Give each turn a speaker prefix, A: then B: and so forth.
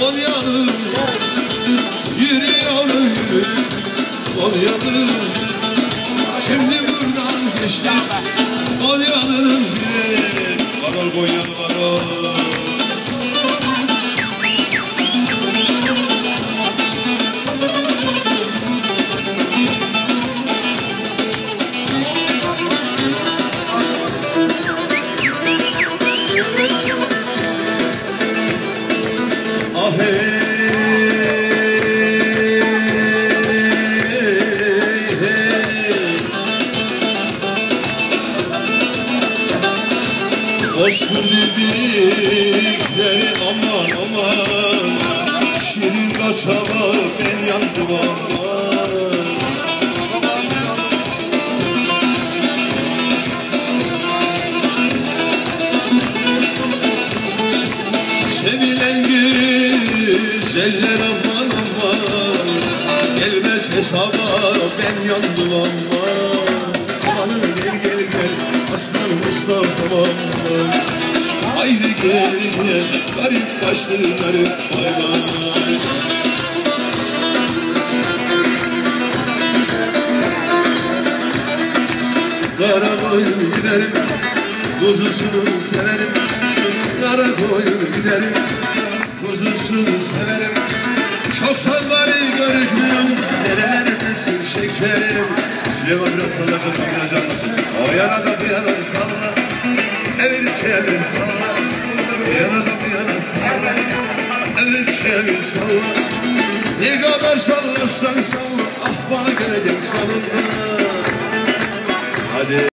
A: Konyalı Yürü yavrum yürü Konyalı Şimdi buradan geçti Konyalı'nın biri Varol Konyalı varol Hoş birlikleri aman aman. Şirin kasaba ben yandım aman Sevilen güzeller aman aman. Gelmez hesaba ben yandım aman aslan Mustafa Haydi gel garip başlı garip hayvan Kara koyun giderim Kuzusunu severim. Kara koyun giderim Kuzusunu severim. Çok salvarı Süleyman biraz sallayacak biraz canlasın O yana da bir yana salla. Evin çevir salla. Yana da bir yana salla. Evin çevir salla. Ne kadar sallarsan salla. Ah bana gelecek sonunda Hadi